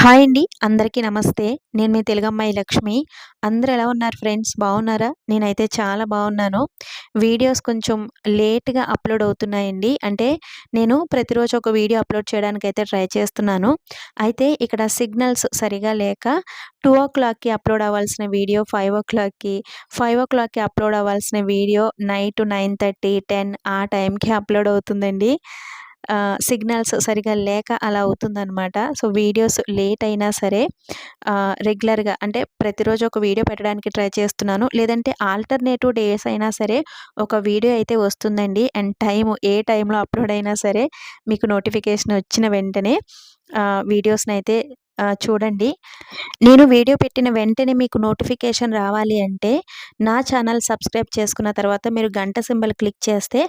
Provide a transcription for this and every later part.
Hi అండి. అందరికీ నమస్తే. నేను మీ తెలుగమ్మాయి లక్ష్మి. అందరు ఎలా ఉన్నారు ఫ్రెండ్స్? బాగున్నారా? నేనైతే చాలా బాగున్నాను. వీడియోస్ కొంచెం లేట్గా అప్లోడ్ అవుతున్నాయండి. అంటే నేను ప్రతిరోజు ఒక వీడియో అప్లోడ్ చేయడానికి అయితే ట్రై చేస్తున్నాను. అయితే ఇక్కడ సిగ్నల్స్ సరిగా లేక టూ ఓ క్లాక్కి అప్లోడ్ అవ్వాల్సిన వీడియో ఫైవ్ ఓ క్లాక్కి ఫైవ్ ఓ క్లాక్కి అప్లోడ్ అవ్వాల్సిన video night nine thirty ten ఆ టైంకి అప్లోడ్ అవుతుందండి. సిగ్నల్స్ సరిగా లేక అలా అవుతుందనమాట సో వీడియోస్ లేట్ అయినా సరే రెగ్యులర్గా అంటే ప్రతిరోజు ఒక వీడియో పెట్టడానికి ట్రై చేస్తున్నాను. లేదంటే ఆల్టర్నేటివ్ డేస్ అయినా సరే ఒక వీడియో అయితే వస్తుందండి. అండ్ టైం ఏ టైంలో అప్లోడ్ అయినా సరే మీకు నోటిఫికేషన్ వచ్చిన వెంటనే వీడియోస్ని అయితే చూడండి. నేను వీడియో పెట్టిన వెంటనే మీకు నోటిఫికేషన్ రావాలి అంటే నా ఛానల్ సబ్స్క్రైబ్ చేసుకున్న తర్వాత మీరు గంట సింబల్ క్లిక్ చేస్తే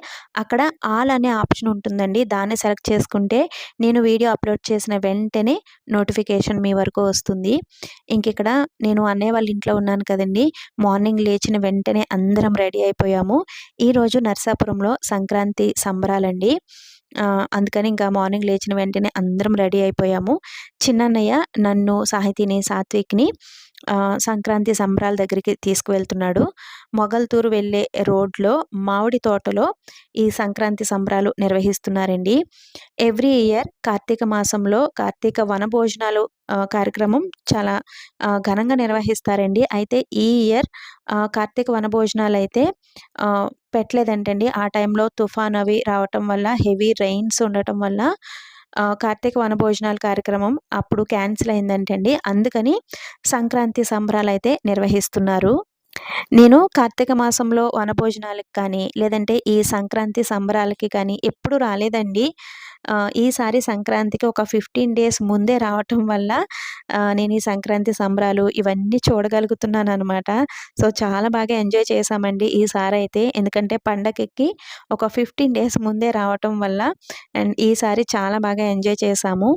అక్కడ ఆల్ అనే ఆప్షన్ ఉంటుందండి. దాన్ని సెలెక్ట్ చేసుకుంటే నేను వీడియో అప్లోడ్ చేసిన వెంటనే నోటిఫికేషన్ మీ వరకు వస్తుంది. ఇంక ఇక్కడ నేను అన్నయ్య వాళ్ళ ఇంట్లో ఉన్నాను కదండి. మార్నింగ్ లేచిన వెంటనే అందరం రెడీ అయిపోయాము. ఈరోజు నర్సాపురంలో సంక్రాంతి సంబరాలండి. అందుకని ఇంకా మార్నింగ్ లేచిన వెంటనే అందరం రెడీ అయిపోయాము. చిన్నన్నయ్య నన్ను సాహితీని సాత్విక్ని సంక్రాంతి సంబరాల దగ్గరికి తీసుకువెళ్తున్నాడు. మొగల్తూరు వెళ్ళే రోడ్లో మామిడి తోటలో ఈ సంక్రాంతి సంబరాలు నిర్వహిస్తున్నారండి. ఎవ్రీ ఇయర్ కార్తీక మాసంలో కార్తీక వనభోజనాలు కార్యక్రమం చాలా ఘనంగా నిర్వహిస్తారండి. అయితే ఈ ఇయర్ కార్తీక వనభోజనాలు అయితే పెట్టలేదంటండి. ఆ టైంలో తుఫాన్ అవి రావటం వల్ల హెవీ రెయిన్స్ ఉండటం వల్ల కార్తీక వనభోజనాల కార్యక్రమం అప్పుడు క్యాన్సిల్ అయిందంటండి. అందుకని సంక్రాంతి సంబరాలు అయితే నిర్వహిస్తున్నారు. నేను కార్తీక మాసంలో వనభోజనాలకు కానీ లేదంటే ఈ సంక్రాంతి సంబరాలకి కానీ ఎప్పుడు రాలేదండి. ఈసారి సంక్రాంతికి ఒక ఫిఫ్టీన్ డేస్ ముందే రావటం వల్ల నేను ఈ సంక్రాంతి సంబరాలు ఇవన్నీ చూడగలుగుతున్నాను అనమాట సో చాలా బాగా ఎంజాయ్ చేశామండి ఈసారి అయితే ఎందుకంటే పండగకి ఒక ఫిఫ్టీన్ డేస్ ముందే రావటం వల్ల అండ్ ఈసారి చాలా బాగా ఎంజాయ్ చేశాము.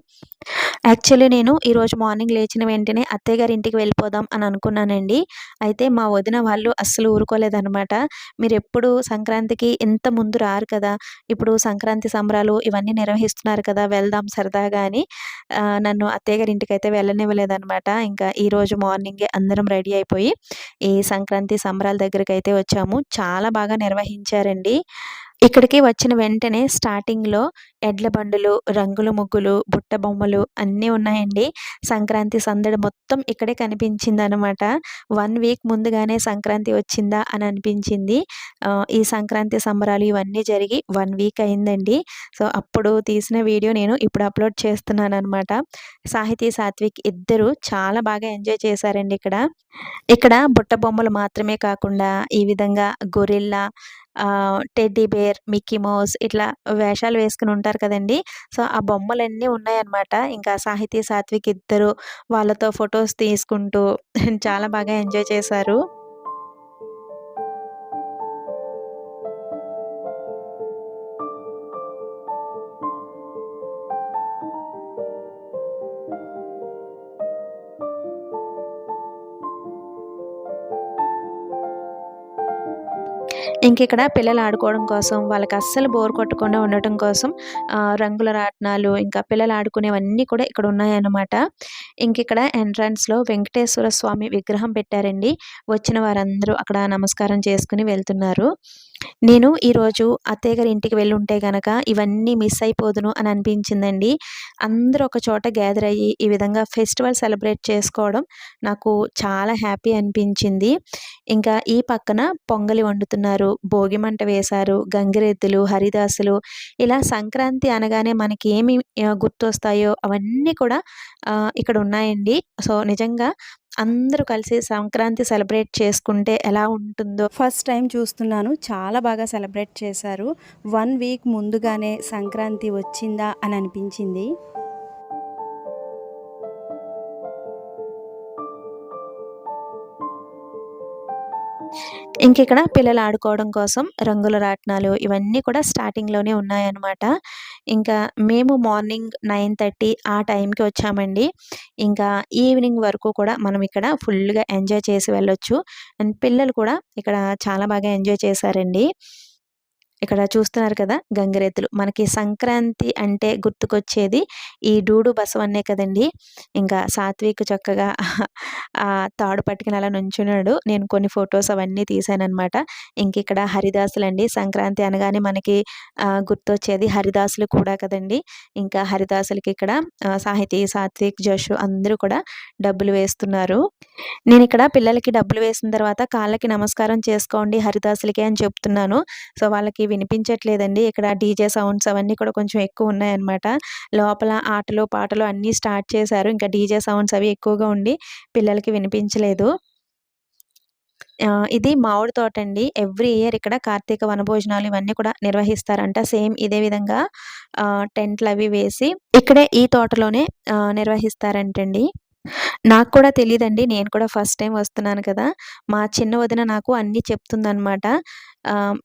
యాక్చువల్లీ నేను ఈరోజు మార్నింగ్ లేచిన వెంటనే అత్తయ్య గారి ఇంటికి వెళ్ళిపోదాం అని అనుకున్నానండి. అయితే మా వదిన వాళ్ళు అస్సలు ఊరుకోలేదనమాట మీరు ఎప్పుడు సంక్రాంతికి ఇంత ముందు రారు కదా ఇప్పుడు సంక్రాంతి సంబరాలు ఇవన్నీ నిర్వహిస్తున్నారు కదా వెళ్దాం సరదాగా అని నన్ను అత్తయ్య గారి ఇంటికి అయితే వెళ్ళనివ్వలేదనమాట ఇంకా ఈరోజు మార్నింగే అందరం రెడీ అయిపోయి ఈ సంక్రాంతి సంబరాల దగ్గరికి అయితే వచ్చాము. చాలా బాగా నిర్వహించారండి. ఇక్కడికి వచ్చిన వెంటనే స్టార్టింగ్లో ఎడ్ల బండులు రంగుల ముగ్గులు బుట్ట బొమ్మలు అన్నీ ఉన్నాయండి. సంక్రాంతి సందడి మొత్తం ఇక్కడే కనిపించింది అనమాట వన్ వీక్ ముందుగానే సంక్రాంతి వచ్చిందా అని అనిపించింది. ఈ సంక్రాంతి సంబరాలు ఇవన్నీ జరిగి వన్ వీక్ అయిందండి. సో అప్పుడు తీసిన వీడియో నేను ఇప్పుడు అప్లోడ్ చేస్తున్నాను అనమాట సాహితీ సాత్విక్ ఇద్దరు చాలా బాగా ఎంజాయ్ చేశారండి ఇక్కడ. ఇక్కడ బుట్ట బొమ్మలు మాత్రమే కాకుండా ఈ విధంగా gorilla teddy bear Mickey Mouse ఇట్లా వేషాలు వేసుకుని ఉంటారు కదండి. సో ఆ బొమ్మలన్నీ ఉన్నాయన్నమాట. ఇంకా సాహితీ సాత్విక్ ఇద్దరు వాళ్ళతో ఫొటోస్ తీసుకుంటూ చాలా బాగా ఎంజాయ్ చేశారు. ఇంకిక్కడ పిల్లలు ఆడుకోవడం కోసం వాళ్ళకి అస్సలు బోర్ కొట్టకుండా ఉండటం కోసం రంగుల రాట్నాలు ఇంకా పిల్లలు ఆడుకునేవన్నీ కూడా ఇక్కడ ఉన్నాయన్నమాట. ఇంకిక్కడ ఎంట్రన్స్లో వెంకటేశ్వర స్వామి విగ్రహం పెట్టారండి. వచ్చిన వారందరూ అక్కడ నమస్కారం చేసుకుని వెళ్తున్నారు. నేను ఈరోజు అత్తయ్య గారి ఇంటికి వెళ్ళి ఉంటే గనక ఇవన్నీ మిస్ అయిపోదును అని అనిపించిందండి. అందరూ ఒక చోట గ్యాదర్ అయ్యి ఈ విధంగా ఫెస్టివల్ సెలబ్రేట్ చేసుకోవడం నాకు చాలా హ్యాపీ అనిపించింది. ఇంకా ఈ పక్కన పొంగలి వండుతున్నారు భోగి మంట వేశారు గంగిరెద్దులు హరిదాసులు. ఇలా సంక్రాంతి అనగానే మనకి ఏమి గుర్తొస్తాయో అవన్నీ కూడా ఇక్కడ ఉన్నాయండి. సో నిజంగా అందరూ కలిసి సంక్రాంతి సెలబ్రేట్ చేసుకుంటే ఎలా ఉంటుందో. ఫస్ట్ టైం చూస్తున్నాను. చాలా బాగా సెలబ్రేట్ చేశారు. వన్ వీక్ ముందుగానే సంక్రాంతి వచ్చిందా అని అనిపించింది. ఇంక ఇక్కడ పిల్లలు ఆడుకోవడం కోసం రంగుల రాట్నాలు ఇవన్నీ కూడా స్టార్టింగ్లోనే ఉన్నాయన్నమాట. ఇంకా మేము మార్నింగ్ నైన్ థర్టీ ఆ టైంకి వచ్చామండి. ఇంకా ఈవినింగ్ వరకు కూడా మనం ఇక్కడ ఫుల్గా ఎంజాయ్ చేసి వెళ్ళొచ్చు. అండ్ పిల్లలు కూడా ఇక్కడ చాలా బాగా ఎంజాయ్ చేశారండి. ఇక్కడ చూస్తున్నారు కదా గంగిరెద్దులు మనకి సంక్రాంతి అంటే గుర్తుకొచ్చేది ఈ డూడు బసవన్నే కదండి. ఇంకా సాత్విక్ చక్కగా తాడు పట్టుకుని అలా నుంచున్నాడు. నేను కొన్ని ఫొటోస్ అవన్నీ తీసానమాట ఇంక ఇక్కడ హరిదాసులు అండి సంక్రాంతి అనగానే మనకి గుర్తొచ్చేది హరిదాసులు కూడా కదండి. ఇంకా హరిదాసులకి ఇక్కడ సాహితీ సాత్విక్ జషు అందరూ కూడా డబ్బులు వేస్తున్నారు. నేను ఇక్కడ పిల్లలకి డబ్బులు వేసిన తర్వాత కాళ్ళకి నమస్కారం చేసుకోండి హరిదాసులకి అని చెప్తున్నాను. సో వాళ్ళకి వినిపించట్లేదండి. ఇక్కడ డీజే సౌండ్స్ అవన్నీ కూడా కొంచెం ఎక్కువ ఉన్నాయన్నమాట. లోపల ఆటలు పాటలు అన్నీ స్టార్ట్ చేశారు. ఇంకా డీజే సౌండ్స్ అవి ఎక్కువగా ఉండి పిల్లలకి వినిపించలేదు. ఇది మామిడి తోట అండి. ఎవ్రీ ఇయర్ ఇక్కడ కార్తీక వనభోజనాలు ఇవన్నీ కూడా నిర్వహిస్తారంట. సేమ్ ఇదే విధంగా టెంట్లు అవి వేసి ఇక్కడే ఈ తోటలోనే నిర్వహిస్తారంటండి. నాకు కూడా తెలియదండి నేను కూడా ఫస్ట్ టైం వస్తున్నాను కదా! మా చిన్న వదిన నాకు అన్నీ చెప్తుందనమాట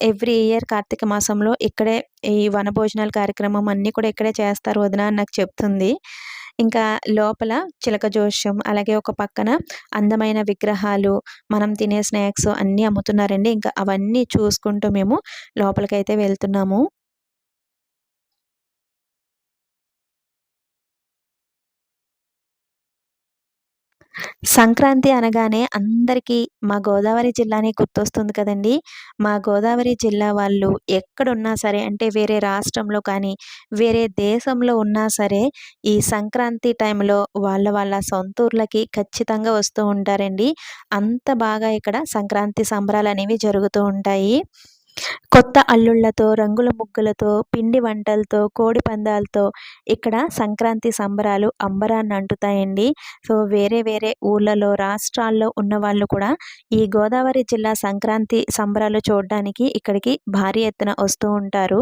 ఎవ్రీ ఇయర్ కార్తీక మాసంలో ఇక్కడే ఈ వనభోజనాల కార్యక్రమం అన్నీ కూడా ఇక్కడే చేస్తారు వదిన అని నాకు చెప్తుంది. ఇంకా లోపల చిలక జోష్యం అలాగే ఒక పక్కన అందమైన విగ్రహాలు మనం తినే స్నాక్స్ అన్నీ అమ్ముతున్నారండి. ఇంకా అవన్నీ చూసుకుంటూ మేము లోపలికైతే వెళ్తున్నాము. సంక్రాంతి అనగానే అందరికీ మా గోదావరి జిల్లానే గుర్తొస్తుంది కదండి. మా గోదావరి జిల్లా వాళ్ళు ఎక్కడున్నా సరే అంటే వేరే రాష్ట్రంలో కానీ వేరే దేశంలో ఉన్నా సరే ఈ సంక్రాంతి టైంలో వాళ్ళ వాళ్ళ సొంత ఊర్లకి ఖచ్చితంగా వస్తూ ఉంటారండి. అంత బాగా ఇక్కడ సంక్రాంతి సంబరాలు అనేవి జరుగుతూ ఉంటాయి. కొత్త అల్లుళ్ళతో రంగుల ముగ్గులతో పిండి వంటలతో కోడి పందాలతో ఇక్కడ సంక్రాంతి సంబరాలు అంబరాన్ని అంటుతాయండి. సో వేరే వేరే ఊళ్ళలో రాష్ట్రాల్లో ఉన్న వాళ్ళు కూడా ఈ గోదావరి జిల్లా సంక్రాంతి సంబరాలు చూడడానికి ఇక్కడికి భారీ ఎత్తున వస్తూ ఉంటారు.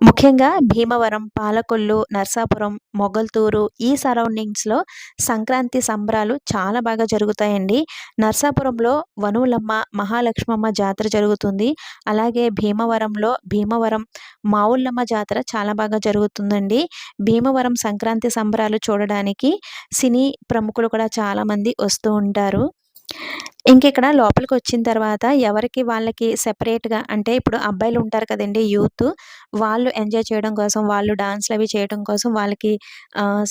ముఖ్యంగా భీమవరం పాలకొల్లు నర్సాపురం మొగల్తూరు ఈ సరౌండింగ్స్లో సంక్రాంతి సంబరాలు చాలా బాగా జరుగుతాయండి. నర్సాపురంలో వనువులమ్మ మహాలక్ష్మమ్మ జాతర జరుగుతుంది. అలాగే భీమవరంలో భీమవరం మావుళ్ళమ్మ జాతర చాలా బాగా జరుగుతుందండి. భీమవరం సంక్రాంతి సంబరాలు చూడడానికి సినీ ప్రముఖులు కూడా చాలామంది వస్తూ ఉంటారు. ఇక్కడ లోపలికి వచ్చిన తర్వాత ఎవరికి వాళ్ళకి సెపరేట్గా అంటే ఇప్పుడు అబ్బాయిలు ఉంటారు కదండి యూత్ వాళ్ళు ఎంజాయ్ చేయడం కోసం వాళ్ళు డాన్స్లు అవి చేయడం కోసం వాళ్ళకి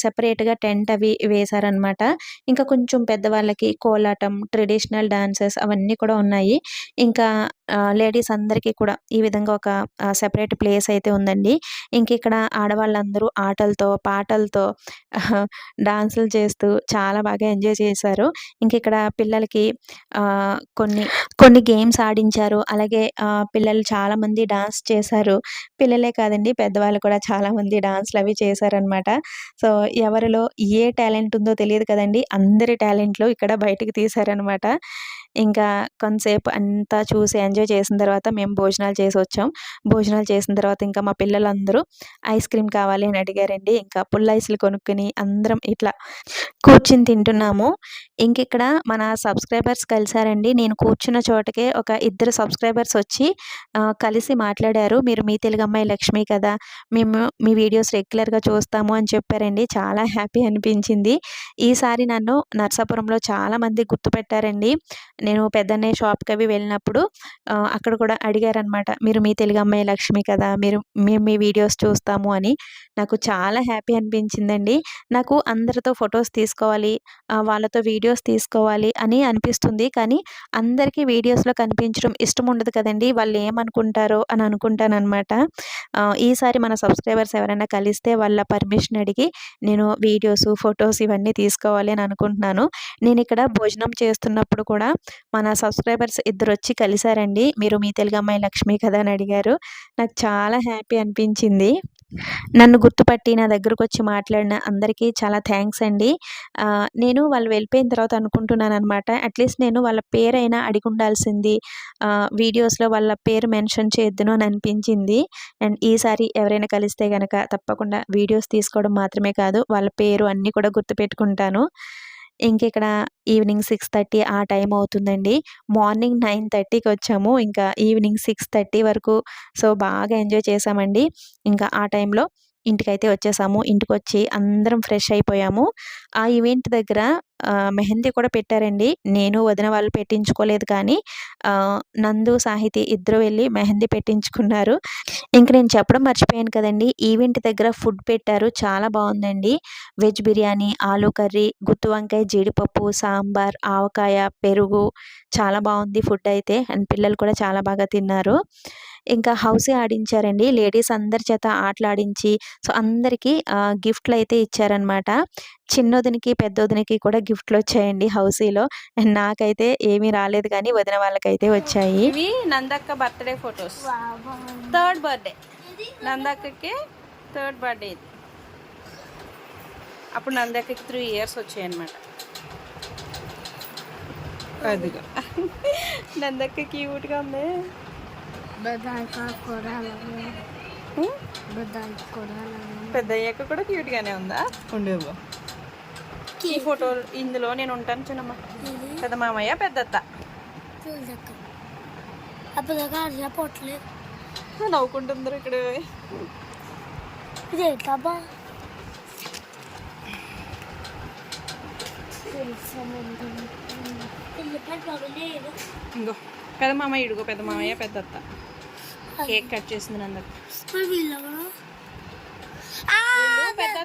సెపరేట్గా టెంట్ అవి వేశారనమాట. ఇంకా కొంచెం పెద్దవాళ్ళకి కోలాటం ట్రెడిషనల్ డాన్సెస్ అవన్నీ కూడా ఉన్నాయి. ఇంకా లేడీస్ అందరికీ కూడా ఈ విధంగా ఒక సెపరేట్ ప్లేస్ అయితే ఉందండి. ఇంక ఇక్కడ ఆడవాళ్ళందరూ ఆటలతో పాటలతో డాన్సులు చేస్తూ చాలా బాగా ఎంజాయ్ చేశారు. ఇంక ఇక్కడ పిల్లలకి కొన్ని కొన్ని గేమ్స్ ఆడించారు. అలాగే పిల్లలు చాలామంది డాన్స్ చేశారు. పిల్లలే కాదండి పెద్దవాళ్ళు కూడా చాలామంది డాన్స్లు అవి చేశారనమాట సో ఎవరిలో ఏ టాలెంట్ ఉందో తెలియదు కదండి. అందరి టాలెంట్లు ఇక్కడ బయటకు తీశారనమాట ఇంకా కొంతసేపు అంతా చూసి ఎంజాయ్ చేసిన తర్వాత మేము భోజనాలు చేసి వచ్చాం. భోజనాలు చేసిన తర్వాత ఇంకా మా పిల్లలందరూ ఐస్ క్రీమ్ కావాలి అని అడిగారండి. ఇంకా పుల్ల ఐస్లు కొనుక్కుని అందరం ఇట్లా కూర్చుని తింటున్నాము. ఇంక ఇక్కడ మన సబ్స్క్రైబర్స్ కలిసారండి నేను కూర్చున్న చోటకే ఒక ఇద్దరు సబ్స్క్రైబర్స్ వచ్చి కలిసి మాట్లాడారు. మీరు మీ తెలుగు అమ్మాయి లక్ష్మి కదా మేము మీ వీడియోస్ రెగ్యులర్గా చూస్తాము అని చెప్పారండి. చాలా హ్యాపీ అనిపించింది. ఈసారి నన్ను నర్సాపురంలో చాలామంది గుర్తుపెట్టారండి నేను పెద్దన్నయ్య షాప్కి అవి వెళ్ళినప్పుడు అక్కడ కూడా అడిగారనమాట మీరు మీ తెలుగు అమ్మాయి లక్ష్మి కదా మీరు మేము మీ వీడియోస్ చూస్తాము అని. నాకు చాలా హ్యాపీ అనిపించిందండి. నాకు అందరితో ఫొటోస్ తీసుకోవాలి వాళ్ళతో వీడియోస్ తీసుకోవాలి అని అనిపిస్తుంది. కానీ అందరికీ వీడియోస్లో కనిపించడం ఇష్టం ఉండదు కదండి. వాళ్ళు ఏమనుకుంటారో అని అనుకుంటానమాట ఈసారి మన సబ్స్క్రైబర్స్ ఎవరైనా కలిస్తే వాళ్ళ పర్మిషన్ అడిగి నేను వీడియోస్ ఫొటోస్ ఇవన్నీ తీసుకోవాలి అని అనుకుంటున్నాను. నేను ఇక్కడ భోజనం చేస్తున్నప్పుడు కూడా మన సబ్స్క్రైబర్స్ ఇద్దరు వచ్చి కలిశారండి మీరు మీ తెలుగు అమ్మాయి లక్ష్మి కదా అని అడిగారు. నాకు చాలా హ్యాపీ అనిపించింది. నన్ను గుర్తుపట్టి నా దగ్గరకు వచ్చి మాట్లాడిన అందరికీ చాలా థ్యాంక్స్ అండి. నేను వాళ్ళు వెళ్ళిపోయిన తర్వాత అనుకుంటున్నాను అనమాట అట్లీస్ట్ నేను వాళ్ళ పేరైనా అడిగి ఉండాల్సింది వీడియోస్లో వాళ్ళ పేరు మెన్షన్ చేయొద్దును అని అనిపించింది. అండ్ ఈసారి ఎవరైనా కలిస్తే కనుక తప్పకుండా వీడియోస్ తీసుకోవడం మాత్రమే కాదు వాళ్ళ పేరు అన్నీ కూడా గుర్తుపెట్టుకుంటాను. ఇంక ఇక్కడ ఈవినింగ్ సిక్స్ థర్టీ ఆ టైం అవుతుందండి. మార్నింగ్ నైన్ థర్టీకి వచ్చాము. ఇంకా ఈవినింగ్ సిక్స్ థర్టీ వరకు సో బాగా ఎంజాయ్ చేసామండి. ఇంకా ఆ టైంలో ఇంటికైతే వచ్చేసాము. ఇంటికి వచ్చి అందరం ఫ్రెష్ అయిపోయాము. ఆ ఈవెంట్ దగ్గర మెహందీ కూడా పెట్టారండి. నేను వదిన వాళ్ళు పెట్టించుకోలేదు కానీ నందు సాహితి ఇద్దరు వెళ్ళి మెహందీ పెట్టించుకున్నారు. ఇంక నేను చెప్పడం మర్చిపోయాను కదండి ఈవెంట్ దగ్గర ఫుడ్ పెట్టారు. చాలా బాగుందండి. వెజ్ బిర్యానీ ఆలు కర్రీ గుత్తి వంకాయ జీడిపప్పు సాంబార్ ఆవకాయ పెరుగు చాలా బాగుంది ఫుడ్ అయితే. అండ్ పిల్లలు కూడా చాలా బాగా తిన్నారు. ఇంకా హౌసీ ఆడించారండి. లేడీస్ అందరి చేత ఆటలు ఆడించి సో అందరికీ గిఫ్ట్లు అయితే ఇచ్చారనమాట చిన్నొదినికి పెద్దొదినికి కూడా గిఫ్ట్లు వచ్చాయండి హౌసీలో. అండ్ నాకైతే ఏమీ రాలేదు కానీ వదిన వాళ్ళకైతే వచ్చాయి. ఇవి Nandakka birthday photos. Third birthday. నందక్కకి third birthday ఇది. అప్పుడు నందక్కకి త్రీ ఇయర్స్ వచ్చాయి అనమాట అదిగో. నందక్క క్యూట్గా ఉంది? పెద్ద అయ్యాక కూడా క్యూట్గానే ఉందా? ఉండేవో. ఈ ఫోటో ఇందులో నేను ఉంటాను చిన్నమ్మ. పెద్ద మామయ్య పెద్దత్త. పొట్లేదు నవ్వుకుంటుందరు ఇక్కడ. ఇంకో పెద్ద మామయ్య ఇడుగో పెద్ద మామయ్య పెద్దత్త. కేక్ కట్ చేసింది నందక్క వీళ్ళెవరు వీళ్ళు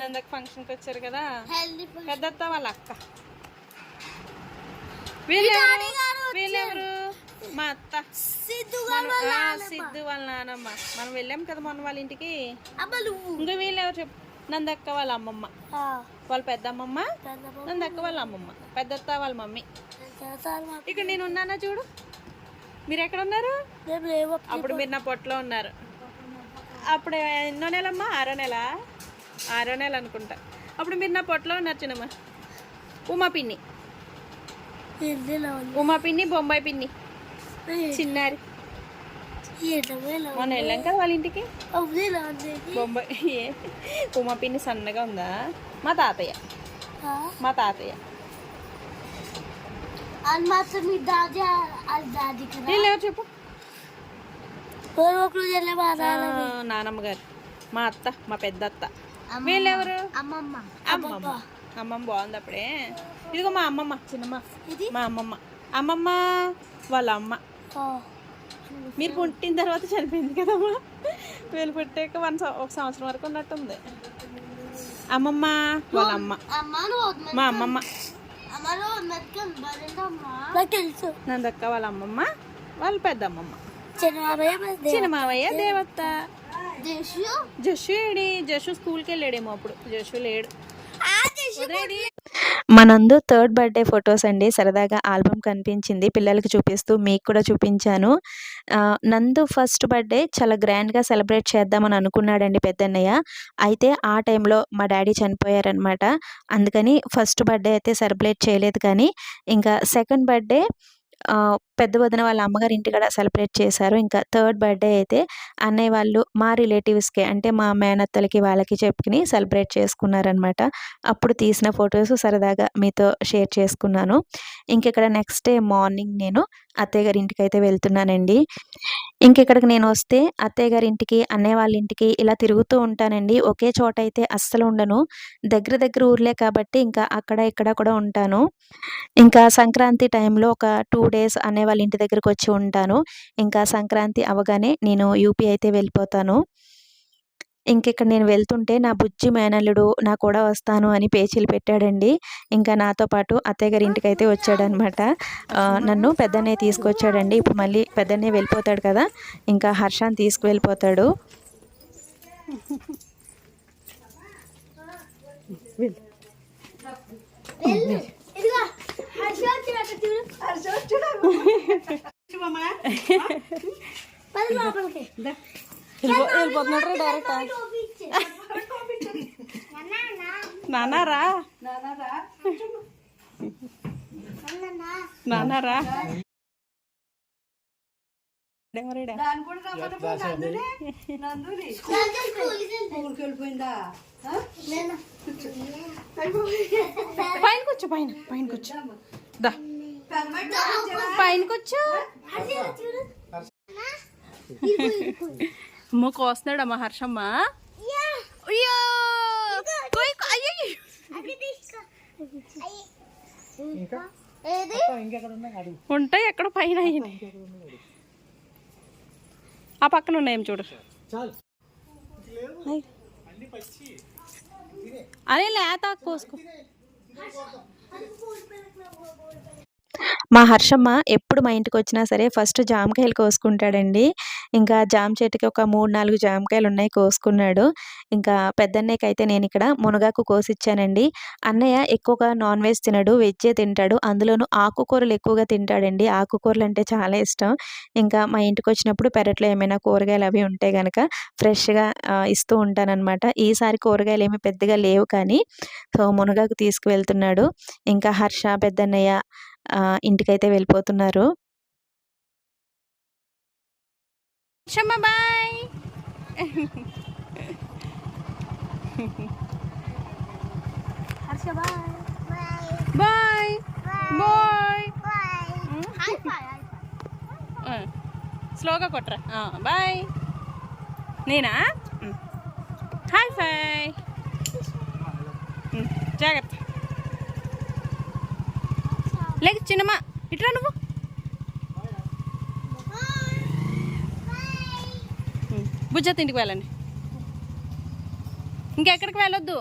నందక్ ఫంక్షన్కి వచ్చారు కదా. పెద్దత్త వాళ్ళ అక్క. వీళ్ళెవరు? వీళ్ళెవరు? మా అత్త. సిద్ధు వాళ్ళ నానమ్మ. మనం వెళ్ళాం కదా మొన్న వాళ్ళ ఇంటికి. ఇంకా వీళ్ళెవరు చెప్పు? నందక్క వాళ్ళ అమ్మమ్మ. వాళ్ళ పెద్ద అమ్మమ్మ నందక్క వాళ్ళ అమ్మమ్మ. పెద్దత్త వాళ్ళ మమ్మీ. ఇక్కడ నేను ఉన్నానా చూడు? మీరు ఎక్కడ ఉన్నారు మేము లేవు అప్పుడు మీరు నా పొట్టలో ఉన్నారు. అప్పుడు ఎన్నో నెలమ్మా? ఆరో నెల? ఆరో నెల అనుకుంటా. అప్పుడు మీరు నా పొట్టలో ఉన్నారు చిన్నమ్మ. ఉమా పిన్ని. ఉమా పిన్ని బొంబాయి పిన్ని. చిన్నారి. మొన్న వెళ్ళాం కదా వాళ్ళ ఇంటికి? బొంబాయి. ఉమా పిన్ని సన్నగా ఉందా? మా తాతయ్య. మా తాతయ్య. అది మాత్రం మీ దాది అది దాది కదా? వీళ్ళు ఎవరు చెప్పు నానమ్మ గారు. మా అత్త మా పెద్ద అత్త వీళ్ళెవరు అమ్మమ్మ. అమ్మమ్మ. అమ్మమ్మ బాగుంది అప్పుడే. ఇదిగో మా అమ్మమ్మ చిన్నమ్మ. మా అమ్మమ్మ. అమ్మమ్మ వాళ్ళ అమ్మ. మీరు పుట్టిన తర్వాత చనిపోయింది కదమ్మా వీళ్ళు పుట్టాక వన్ ఒక సంవత్సరం వరకు ఉన్నట్టుంది. అమ్మమ్మ వాళ్ళ అమ్మ మా అమ్మమ్మ. నాకు తెలుసు. నందక్క వాళ్ళ అమ్మమ్మ వాళ్ళ పెద్ద అమ్మమ్మ చిన్న చిన్న మావయ్య దేవత్త దేశు జస్సు ఏడి? జస్సు స్కూల్కి వెళ్ళాడేమో అప్పుడు. జస్సు లేడు. మనందు మా నందు థర్డ్ బర్త్డే ఫొటోస్ అండి. సరదాగా ఆల్బమ్ కనిపించింది. పిల్లలకి చూపిస్తూ మీకు కూడా చూపించాను. నందు ఫస్ట్ బర్త్డే చాలా గ్రాండ్గా సెలబ్రేట్ చేద్దామని అనుకున్నాడండి పెద్దన్నయ్య. అయితే ఆ టైంలో మా డాడీ చనిపోయారనమాట అందుకని ఫస్ట్ బర్త్డే అయితే సెలబ్రేట్ చేయలేదు కానీ ఇంకా సెకండ్ బర్త్డే పెద్ద వదిన వాళ్ళ అమ్మగారి ఇంటికాడ సెలబ్రేట్ చేశారు. ఇంకా థర్డ్ బర్త్డే అయితే అన్నయ్య వాళ్ళు మా రిలేటివ్స్కి అంటే మా మేనత్తలకి వాళ్ళకి చెప్పుకుని సెలబ్రేట్ చేసుకున్నారనమాట అప్పుడు తీసిన ఫొటోస్ సరదాగా మీతో షేర్ చేసుకున్నాను. ఇంకెక్కడ నెక్స్ట్ డే మార్నింగ్ నేను అత్తయ్య గారి ఇంటికి అయితే వెళ్తున్నానండి. ఇంకెక్కడికి నేను వస్తే అత్తయ్య గారి ఇంటికి అన్నయ్య వాళ్ళ ఇంటికి ఇలా తిరుగుతూ ఉంటానండి. ఒకే చోట అయితే అస్సలు ఉండను. దగ్గర దగ్గర ఊర్లే కాబట్టి ఇంకా అక్కడ ఇక్కడ కూడా ఉంటాను. ఇంకా సంక్రాంతి టైంలో ఒక టూ డేస్ అనే వాళ్ళ ఇంటి దగ్గరకు వచ్చి ఉంటాను. ఇంకా సంక్రాంతి అవగానే నేను యూపీ అయితే వెళ్ళిపోతాను. ఇంకెక్కడ నేను వెళ్తుంటే నా బుజ్జి మేనల్లుడు నా కూడా వస్తాను అని పేచీలు పెట్టాడండి. ఇంకా నాతో పాటు అత్తయ్య గారి ఇంటికి అయితే వచ్చాడనమాట. నన్ను పెద్దనే తీసుకొచ్చాడండి. ఇప్పుడు మళ్ళీ పెద్దనే వెళ్ళిపోతాడు కదా. ఇంకా హర్షాన్ని తీసుకువెళ్ళిపోతాడు. ఇదిగో. వెళ్ళిపోతున్నాడు డైరెక్ట్. నానారా నానారా ఎవరిడా? స్కూల్కి వెళ్ళిపోయిందా పైన కూర్చో పైన పైన కూర్చో దా. పైనకొచ్చు. కోస్తున్నాడు అమ్మా హర్షమ్మ? ఉంటాయి ఎక్కడ పైన ఆ పక్కన ఉన్నాయి చూడు. చాలు. अरे ले आता आपको उसको। మా హర్షమ్మ ఎప్పుడు మా ఇంటికి వచ్చినా సరే ఫస్ట్ జామకాయలు కోసుకుంటాడండి. ఇంకా జామ చెట్టుకి ఒక మూడు నాలుగు జామకాయలు ఉన్నాయి కోసుకున్నాడు. ఇంకా పెద్దన్నయ్యకి అయితే నేను ఇక్కడ మునగాకు కోసిచ్చానండి. అన్నయ్య ఎక్కువగా నాన్ వెజ్ తినడు వెజ్జే తింటాడు. అందులోనూ ఆకుకూరలు ఎక్కువగా తింటాడండి. ఆకుకూరలు అంటే చాలా ఇష్టం. ఇంకా మా ఇంటికి వచ్చినప్పుడు పెరట్లో ఏమైనా కూరగాయలు అవి ఉంటే కనుక ఫ్రెష్గా ఇస్తూ ఉంటానన్నమాట. ఈసారి కూరగాయలు ఏమి పెద్దగా లేవు కానీ సో మునగాకు తీసుకువెళ్తున్నాడు. ఇంకా హర్ష పెద్దన్నయ్య ఇంటికైతే వెళ్ళిపోతున్నారు. Bye. Harsha bye. Bye. Bye. Bye. High five స్లోగా కొట్రా. బాయ్. నేనా? హాయ్ ఫై లేక చిన్నమ్మా ఇట్రా నువ్వు. ఉమ్, బుజ్జత్ ఇంటికి వెళ్ళండి. ఇంకెక్కడికి వెళ్ళొద్దు.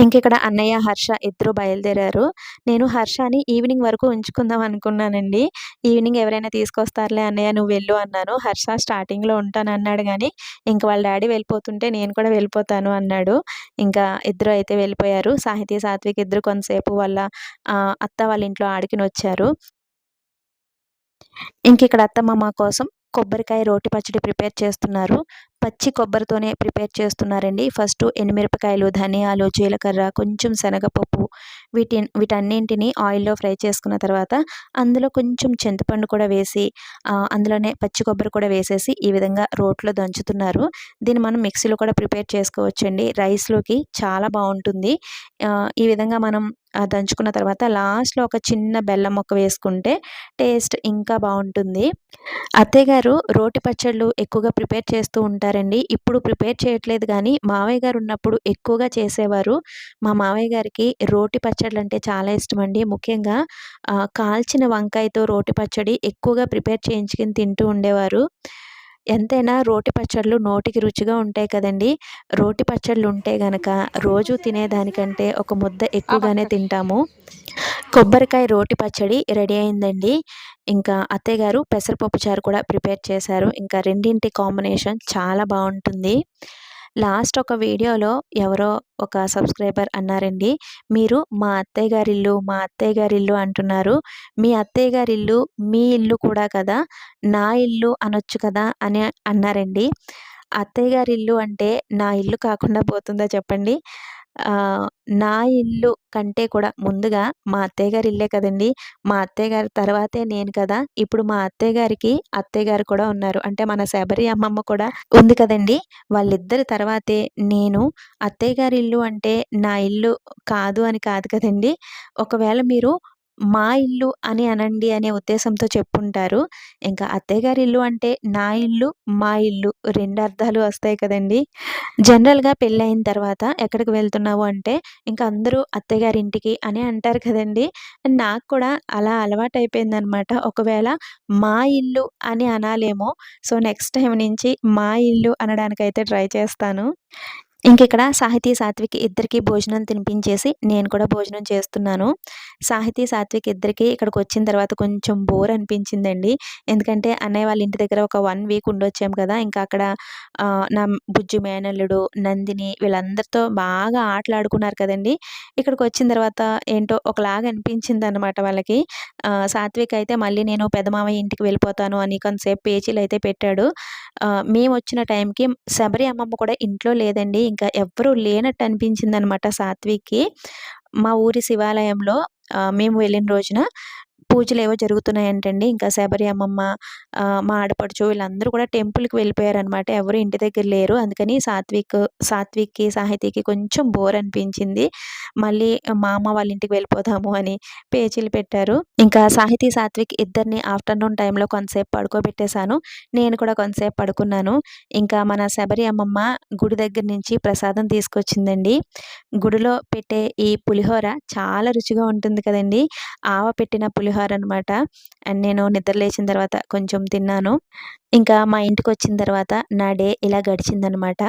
ఇంక ఇక్కడ అన్నయ్య హర్ష ఇద్దరు బయలుదేరారు. నేను హర్షని ఈవినింగ్ వరకు ఉంచుకుందాం అనుకున్నానండి. ఈవినింగ్ ఎవరైనా తీసుకొస్తారులే అన్నయ్య నువ్వు వెళ్ళు అన్నాను. హర్ష స్టార్టింగ్లో ఉంటాను అన్నాడు కానీ ఇంక వాళ్ళ డాడీ వెళ్ళిపోతుంటే నేను కూడా వెళ్ళిపోతాను అన్నాడు. ఇంకా ఇద్దరు అయితే వెళ్ళిపోయారు. సాహితీ సాత్విక్ ఇద్దరు కొంతసేపు వాళ్ళ అత్త వాళ్ళ ఇంట్లో ఆడికిని వచ్చారు. ఇంక ఇక్కడ అత్తమ్మ మా కోసం కొబ్బరికాయ రోటి పచ్చడి ప్రిపేర్ చేస్తున్నారు. పచ్చి కొబ్బరితోనే ప్రిపేర్ చేస్తున్నారండి. ఫస్ట్ ఎండుమిరపకాయలు ధనియాలు జీలకర్ర కొంచెం శనగపప్పు వీటి వీటన్నింటిని ఆయిల్లో ఫ్రై చేసుకున్న తర్వాత అందులో కొంచెం చింతపండు కూడా వేసి అందులోనే పచ్చి కొబ్బరి కూడా వేసేసి ఈ విధంగా రోట్లో దంచుతున్నారు. దీన్ని మనం మిక్సీలో కూడా ప్రిపేర్ చేసుకోవచ్చండి. రైస్లోకి చాలా బాగుంటుంది. ఈ విధంగా మనం దంచుకున్న తర్వాత లాస్ట్లో ఒక చిన్న బెల్లం మొక్క వేసుకుంటే టేస్ట్ ఇంకా బాగుంటుంది. అత్తయ్య గారు రోటి పచ్చళ్ళు ఎక్కువగా ప్రిపేర్ చేస్తూ ఉంటారు? ఉంటారండి ఇప్పుడు ప్రిపేర్ చేయట్లేదు కానీ మావయ్య గారు ఉన్నప్పుడు ఎక్కువగా చేసేవారు. మా మావయ్య గారికి రోటి పచ్చళ్ళు అంటే చాలా ఇష్టం అండి ముఖ్యంగా ఆ, కాల్చిన వంకాయతో రోటి పచ్చడి ఎక్కువగా ప్రిపేర్ చేయించుకుని తింటూ ఉండేవారు. ఎంతైనా రోటి పచ్చళ్ళు నోటికి రుచిగా ఉంటాయి కదండి. రోటి పచ్చళ్ళు ఉంటే గనక రోజు తినేదానికంటే ఒక ముద్ద ఎక్కువగానే తింటాము. కొబ్బరికాయ రోటి పచ్చడి రెడీ అయిందండి. ఇంకా అత్తయ్య గారు పెసరపప్పు చారు కూడా ప్రిపేర్ చేశారు. ఇంకా రెండింటి కాంబినేషన్ చాలా బాగుంటుంది. లాస్ట్ ఒక వీడియోలో ఎవరో ఒక సబ్స్క్రైబర్ అన్నారండి. మీరు మా అత్తయ్య గారి ఇల్లు మా అత్తయ్య గారి ఇల్లు అంటున్నారు. మీ అత్తయ్య గారి ఇల్లు మీ ఇల్లు కూడా కదా నా ఇల్లు అనొచ్చు కదా అని అన్నారండి. అత్తయ్య గారి ఇల్లు అంటే నా ఇల్లు కాకుండా పోతుందా చెప్పండి? నా ఇల్లు కంటే కూడా ముందుగా మా అత్తయ్య గారి ఇల్లే కదండి. మా అత్తయ్య గారి తర్వాతే నేను కదా. ఇప్పుడు మా అత్తయ్య గారికి అత్తయ్య గారు కూడా ఉన్నారు. అంటే మన శబరి అమ్మమ్మ కూడా ఉంది కదండి. వాళ్ళిద్దరి తర్వాతే నేను అత్తయ్య గారి ఇల్లు అంటే నా ఇల్లు కాదు అని కాదు కదండి. ఒకవేళ మీరు మా ఇల్లు అని అనండి అనే ఉద్దేశంతో చెప్పుంటారు. ఇంకా అత్తయ్య గారి ఇల్లు అంటే నా ఇల్లు మా ఇల్లు రెండు అర్థాలు వస్తాయి కదండి. జనరల్గా పెళ్ళైన తర్వాత ఎక్కడికి వెళ్తున్నావు అంటే ఇంకా అందరూ అత్తయ్య గారి ఇంటికి అని అంటారు కదండి. నాకు కూడా అలా అలవాటు అయిపోయిందనమాట ఒకవేళ మా ఇల్లు అని అనాలేమో సో నెక్స్ట్ టైం నుంచి మా ఇల్లు అనడానికైతే ట్రై చేస్తాను. ఇక్కడ సాహితీ సాత్విక్ ఇద్దరికి భోజనం తినిపించేసి నేను కూడా భోజనం చేస్తున్నాను. సాహితీ సాత్విక్ ఇద్దరికి ఇక్కడికి వచ్చిన తర్వాత కొంచెం బోర్ అనిపించిందండి. ఎందుకంటే అన్నయ్య వాళ్ళ ఇంటి దగ్గర ఒక వన్ వీక్ ఉండొచ్చాం కదా ఇంకా అక్కడ నా బుజ్జి మేనల్లుడు నందిని వీళ్ళందరితో బాగా ఆటలాడుకున్నారు కదండి. ఇక్కడికి వచ్చిన తర్వాత ఏంటో ఒకలాగా అనిపించింది అనమాట వాళ్ళకి సాత్విక్ అయితే మళ్ళీ నేను పెదమామయ్య ఇంటికి వెళ్ళిపోతాను అని కొంతసేపు పేచీలు అయితే పెట్టాడు. మేము వచ్చిన టైంకి శబరి అమ్మమ్మ కూడా ఇంట్లో లేదండి. ఇంకా ఎవ్వరూ లేనట్టు అనిపించింది అనమాట సాత్విక్కి. మా ఊరి శివాలయంలో మేము వెళ్ళిన రోజున పూజలు ఏవో జరుగుతున్నాయంటండి. ఇంకా శబరి అమ్మమ్మ మా ఆడపడుచు వీళ్ళందరూ కూడా టెంపుల్కి వెళ్ళిపోయారనమాట. ఎవరు ఇంటి దగ్గర లేరు. అందుకని సాత్విక్ సాత్విక్కి సాహితీకి కొంచెం బోర్ అనిపించింది. మళ్ళీ మా అమ్మ వాళ్ళ ఇంటికి వెళ్ళిపోదాము అని పేచీలు పెట్టారు. ఇంకా సాహితీ సాత్విక్ ఇద్దరిని ఆఫ్టర్నూన్ టైంలో కొంతసేపు పడుకోబెట్టేశాను. నేను కూడా కొంతసేపు పడుకున్నాను. ఇంకా మన శబరి అమ్మమ్మ గుడి దగ్గర నుంచి ప్రసాదం తీసుకొచ్చిందండి. గుడిలో పెట్టే ఈ పులిహోర చాలా రుచిగా ఉంటుంది కదండి. ఆవ పెట్టిన పులిహోర పులిహోర అనమాట అండ్ నేను నిద్ర లేచిన తర్వాత కొంచెం తిన్నాను. ఇంకా మా ఇంటికి వచ్చిన తర్వాత నా డే ఇలా గడిచిందనమాట.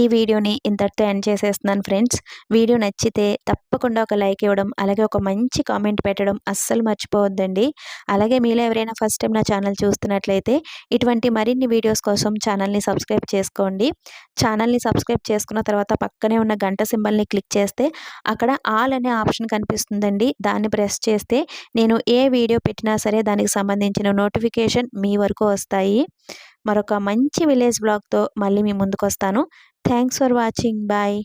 ఈ వీడియోని ఇంతటితో ఎండ్ చేసేస్తున్నాను ఫ్రెండ్స్. వీడియో నచ్చితే తప్పకుండా ఒక లైక్ ఇవ్వడం అలాగే ఒక మంచి కామెంట్ పెట్టడం అస్సలు మర్చిపోవద్దండి. అలాగే మీలో ఎవరైనా ఫస్ట్ టైం నా ఛానల్ చూస్తున్నట్లయితే ఇటువంటి మరిన్ని వీడియోస్ కోసం ఛానల్ని సబ్స్క్రైబ్ చేసుకోండి. ఛానల్ని సబ్స్క్రైబ్ చేసుకున్న తర్వాత పక్కనే ఉన్న గంట సింబల్ని క్లిక్ చేస్తే అక్కడ ఆల్ అనే ఆప్షన్ కనిపిస్తుందండి. దాన్ని ప్రెస్ చేస్తే నేను ఏ వీడియో పెట్టినా సరే దానికి సంబంధించిన నోటిఫికేషన్ మీ వరకు వస్తాయి. మరొక మంచి విలేజ్ బ్లాగ్తో మళ్ళీ మీ ముందుకు వస్తాను థ్యాంక్స్ ఫర్ వాచింగ్ బాయ్